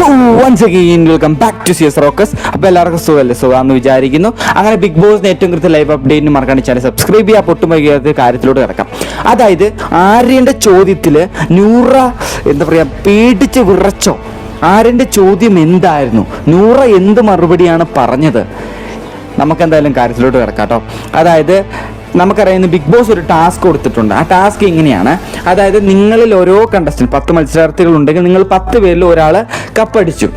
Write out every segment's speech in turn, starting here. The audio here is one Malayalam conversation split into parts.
So once again welcome back to C S rocks അപ്പോൾ എല്ലാവർക്കും സുഖമല്ലേ? സുഖമാണെന്ന് വിചാരിക്കുന്നു. അങ്ങനെ ബിഗ് ബോസിന് ഏറ്റവും കൃത്യ ലൈവ് അപ്ഡേറ്റിന് മറക്കാണ്ട് ചാനൽ സബ്സ്ക്രൈബ് ചെയ്യുക പൊട്ടും വൈകാത്ത കാര്യത്തിലോട്ട് കിടക്കാം. അതായത് ആര്യന്റെ ചോദ്യത്തിൽ നൂറ എന്താ പറയുക പേടിച്ച് വിറച്ചോ? ആര്യന്റെ ചോദ്യം എന്തായിരുന്നു? നൂറ എന്ത് മറുപടിയാണ് പറഞ്ഞത്? നമുക്ക് എന്തായാലും കാര്യത്തിലോട്ട് കിടക്കാം കേട്ടോ. അതായത് നമുക്കറിയാവുന്ന ബിഗ് ബോസ് ഒരു ടാസ്ക് കൊടുത്തിട്ടുണ്ട്. ആ ടാസ്ക് ഇങ്ങനെയാണ്. അതായത് നിങ്ങളിൽ ഓരോ കണ്ടസ്റ്റന്റ് പത്ത് മത്സരാർത്ഥികൾ ഉണ്ടെങ്കിൽ നിങ്ങൾ പത്ത് പേരിൽ ഒരാൾ കപ്പടിച്ചു.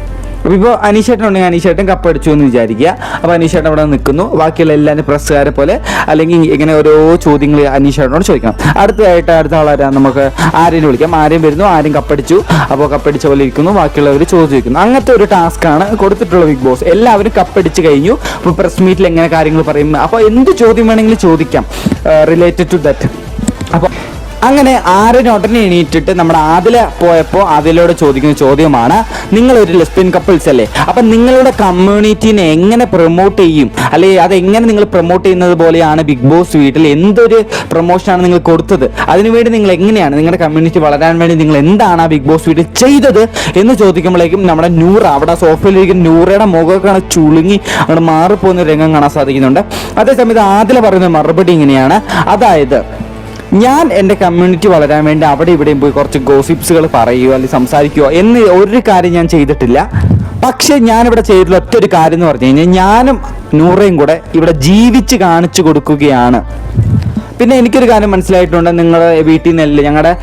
അപ്പോൾ ഇപ്പോൾ അനീഷേട്ടൻ ഉണ്ടെങ്കിൽ അനീഷേട്ടൻ കപ്പടിച്ചു എന്ന് വിചാരിക്കുക. അപ്പോൾ അനീഷേട്ടൻ അവിടെ നിൽക്കുന്നു. ബാക്കിയുള്ള എല്ലാവരും പ്രസ്സുകാരെ പോലെ അല്ലെങ്കിൽ ഇങ്ങനെ ഓരോ ചോദ്യങ്ങൾ അനീഷേട്ടനോട് ചോദിക്കണം. അടുത്തതായിട്ട് അടുത്ത ആളാരാ? നമുക്ക് ആരെയും വിളിക്കാം. ആരെയും വരുന്നു. ആരും കപ്പടിച്ചു. അപ്പോൾ കപ്പടിച്ച പോലെ ഇരിക്കുന്നു. ബാക്കിയുള്ളവർ ചോദിക്കുന്നു. അങ്ങനത്തെ ഒരു ടാസ്ക്കാണ് കൊടുത്തിട്ടുള്ള ബിഗ് ബോസ് എല്ലാവരും കപ്പടിച്ച് കഴിഞ്ഞു. അപ്പോൾ പ്രസ് മീറ്റിൽ എങ്ങനെ കാര്യങ്ങൾ പറയും? അപ്പോൾ എന്ത് ചോദ്യം വേണമെങ്കിലും ചോദിക്കാം. റിലേറ്റഡ് ടു ദാറ്റ് അപ്പോൾ അങ്ങനെ ആരനോട്ടനെ എണീറ്റിട്ട് നമ്മുടെ ആദില പോയപ്പോൾ ആദിലയോട് ചോദിക്കുന്ന ചോദ്യമാണ് നിങ്ങളൊരു ലെസ്ബിയൻ കപ്പിൾസ് അല്ലേ? അപ്പം നിങ്ങളുടെ കമ്മ്യൂണിറ്റീനെ എങ്ങനെ പ്രൊമോട്ട് ചെയ്യും? അല്ലെങ്കിൽ അതെങ്ങനെ നിങ്ങൾ പ്രൊമോട്ട് ചെയ്യുന്നത് പോലെയാണ് ബിഗ് ബോസ് വീട്ടിൽ എന്തൊരു പ്രൊമോഷനാണ് നിങ്ങൾ കൊടുത്തത്? അതിനുവേണ്ടി നിങ്ങൾ എങ്ങനെയാണ് നിങ്ങളുടെ കമ്മ്യൂണിറ്റി വളരാൻ വേണ്ടി നിങ്ങൾ എന്താണ് ആ ബിഗ് ബോസ് വീട്ടിൽ ചെയ്തത്? എന്ന് ചോദിക്കുമ്പോഴേക്കും നമ്മുടെ നൂറ അവിടെ സോഫയിലിരിക്കുന്ന നൂറയുടെ മുഖമൊക്കെ ചുളുങ്ങി അവിടെ മാറിപ്പോകുന്ന രംഗം കാണാൻ സാധിക്കുന്നുണ്ട്. അതേസമയത്ത് ആദില പറയുന്ന മറുപടി ഇങ്ങനെയാണ്. അതായത് ഞാൻ എന്റെ കമ്മ്യൂണിറ്റി വളരാൻ വേണ്ടി അവിടെ ഇവിടെയും പോയി കുറച്ച് ഗോസിപ്സുകൾ പറയുകയോ അല്ലെങ്കിൽ സംസാരിക്കുകയോ എന്ന് ഒരു കാര്യം ഞാൻ ചെയ്തിട്ടില്ല. പക്ഷേ ഞാനിവിടെ ചെയ്തിട്ടുള്ള ഒറ്റ ഒരു കാര്യം എന്ന് പറഞ്ഞു കഴിഞ്ഞാൽ ഞാനും നൂറയും കൂടെ ഇവിടെ ജീവിച്ച് കാണിച്ചു കൊടുക്കുകയാണ്. പിന്നെ എനിക്കൊരു കാര്യം മനസ്സിലായിട്ടുണ്ട്. നിങ്ങളുടെ വീട്ടിൽ നിന്നല്ല ഞങ്ങളുടെ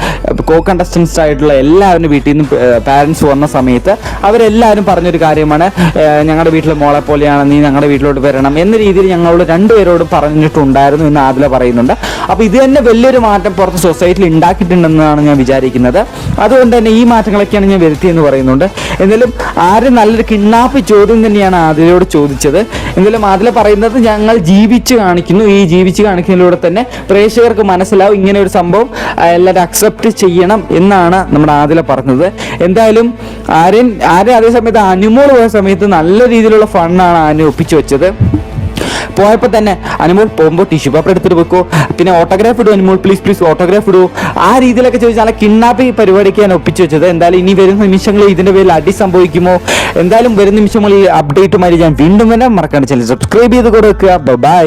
കോ കണ്ടസ്റ്റൻസ് ആയിട്ടുള്ള എല്ലാവരും വീട്ടിൽ നിന്ന് പാരൻസ് വന്ന സമയത്ത് അവരെല്ലാവരും പറഞ്ഞൊരു കാര്യമാണ് ഞങ്ങളുടെ വീട്ടിലെ മോളെ പോലെയാണ് നീ ഞങ്ങളുടെ വീട്ടിലോട്ട് വരണം എന്ന രീതിയിൽ ഞങ്ങളോട് രണ്ടുപേരോടും പറഞ്ഞിട്ടുണ്ടായിരുന്നു എന്ന് ആദില പറയുന്നുണ്ട്. അപ്പോൾ ഇത് തന്നെ വലിയൊരു മാറ്റം പുറത്ത് സൊസൈറ്റിയിൽ ഉണ്ടാക്കിയിട്ടുണ്ടെന്നാണ് ഞാൻ വിചാരിക്കുന്നത്. അതുകൊണ്ട് തന്നെ ഈ മാറ്റങ്ങളൊക്കെയാണ് ഞാൻ വരുത്തിയെന്ന് പറയുന്നുണ്ട്. എന്നാലും ആരും നല്ലൊരു കിണ്ണാപ്പ് ചോദ്യം തന്നെയാണ് ആദിലയോട് ചോദിച്ചത്. എന്നാലും ആദില പറയുന്നത് ഞങ്ങൾ ജീവിച്ച് കാണിക്കുന്നു. ഈ ജീവിച്ച് കാണിക്കുന്നതിലൂടെ തന്നെ പ്രേക്ഷകർക്ക് മനസ്സിലാവും ഇങ്ങനെ ഒരു സംഭവം എല്ലാവരും അക്സെപ്റ്റ് ചെയ്യണം എന്നാണ് നമ്മുടെ ആദില പറഞ്ഞത്. എന്തായാലും ആര്യൻ ആര്യൻ അതേ സമയത്ത് അനുമോൾ പോയ സമയത്ത് നല്ല രീതിയിലുള്ള ഫണ്ണാണ് ആന ഒപ്പിച്ചു വെച്ചത്. പോയപ്പോൾ തന്നെ അനുമോൾ പോകുമ്പോൾ ടിഷ്യൂ പേപ്പർ എടുത്തിട്ട് വെക്കോ. പിന്നെ ഓട്ടോഗ്രാഫ് ഇടൂ അനുമോൾ പ്ലീസ് പ്ലീസ് ഓട്ടോഗ്രാഫ് ഇടൂ. ആ രീതിയിലൊക്കെ ചോദിച്ചാൽ നല്ല കിണ്ണാപ്പി പരിപാടിക്ക് ഞാൻ ഒപ്പിച്ചു വെച്ചത്. എന്തായാലും ഇനി വരുന്ന നിമിഷങ്ങളിൽ ഇതിന്റെ പേരിൽ അടി സംഭവിക്കുമോ? എന്തായാലും വരുന്ന നിമിഷങ്ങളിൽ ഈ അപ്ഡേറ്റുമായി ഞാൻ വീണ്ടും വരാൻ മറക്കാണ്ട് ചാനൽ സബ്സ്ക്രൈബ് ചെയ്ത് കൊടുക്കുക. ബൈ